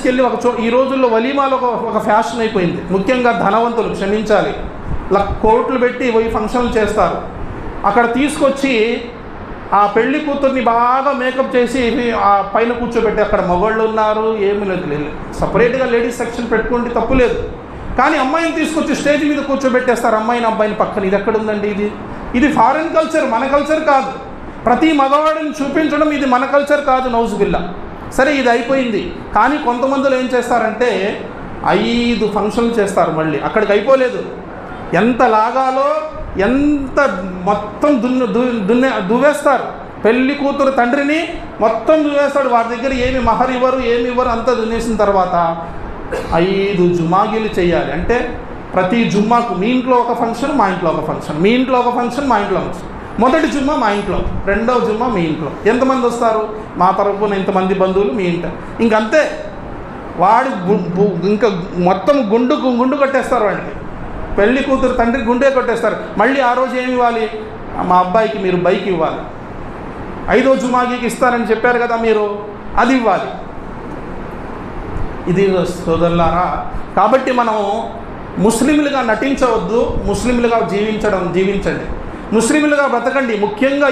తీసుకెళ్ళి ఒక చో ఈ రోజుల్లో వలీమాలో ఒక ఒక ఫ్యాషన్ అయిపోయింది. ముఖ్యంగా ధనవంతులు క్షమించాలి. కోట్లు పెట్టి పోయి ఫంక్షన్లు చేస్తారు. అక్కడ తీసుకొచ్చి ఆ పెళ్ళి కూతుర్ని బాగా మేకప్ చేసి ఆ పైన కూర్చోబెట్టి అక్కడ మగవాళ్ళు ఉన్నారు ఏమి లేదు. సపరేట్గా లేడీస్ సెక్షన్ పెట్టుకుంటే తప్పు లేదు. కానీ అమ్మాయిని తీసుకొచ్చి స్టేజ్ మీద కూర్చోబెట్టేస్తారు. అమ్మాయిని అబ్బాయిని పక్కన. ఇది ఎక్కడ ఉందండి ఇది? ఇది ఫారిన్ కల్చర్ మన కల్చర్ కాదు. ప్రతి మగవాడిని చూపించడం ఇది మన కల్చర్ కాదు నౌజుబిల్లా. సరే ఇది అయిపోయింది. కానీ కొంతమందిలో ఏం చేస్తారంటే ఐదు ఫంక్షన్లు చేస్తారు మళ్ళీ. అక్కడికి అయిపోలేదు. ఎంత లాగాలో ఎంత మొత్తం దున్ను దున్నే దువ్వేస్తారు. పెళ్ళి కూతురు తండ్రిని మొత్తం దువ్వేస్తాడు. వారి దగ్గర ఏమి మహర్ ఇవ్వరు ఏమి ఇవ్వరు అంతా దున్నేసిన తర్వాత ఐదు జుమాగీలు చేయాలి. అంటే ప్రతి జుమ్మాకు మీ ఇంట్లో ఒక ఫంక్షన్ మా ఇంట్లో ఒక ఫంక్షన్. మీ ఇంట్లో ఒక ఫంక్షన్ మా ఇంట్లో ఫంక్షన్. మొదటి జుమ్మా మా ఇంట్లో రెండవ జుమ్మా మీ ఇంట్లో. ఎంతమంది వస్తారు? మా తరఫున ఇంతమంది బంధువులు మీ ఇంట. ఇంకంతే. వాడు గు- ఇంకా మొత్తం గుండు గుండు కట్టేస్తారు వాడికి. పెళ్ళి కూతురు తండ్రి గుండే కొట్టేస్తారు. మళ్ళీ ఆ రోజు ఏమి ఇవ్వాలి? మా అబ్బాయికి మీరు బైక్ ఇవ్వాలి. ఐదో జుమాగీకి ఇస్తారని చెప్పారు కదా మీరు అది ఇవ్వాలి. ఇది సోదరులారా కాబట్టి మనం ముస్లింలుగా నటించవద్దు ముస్లింలుగా జీవించడం జీవించండి. ముస్లింలుగా బ్రతకండి. ముఖ్యంగా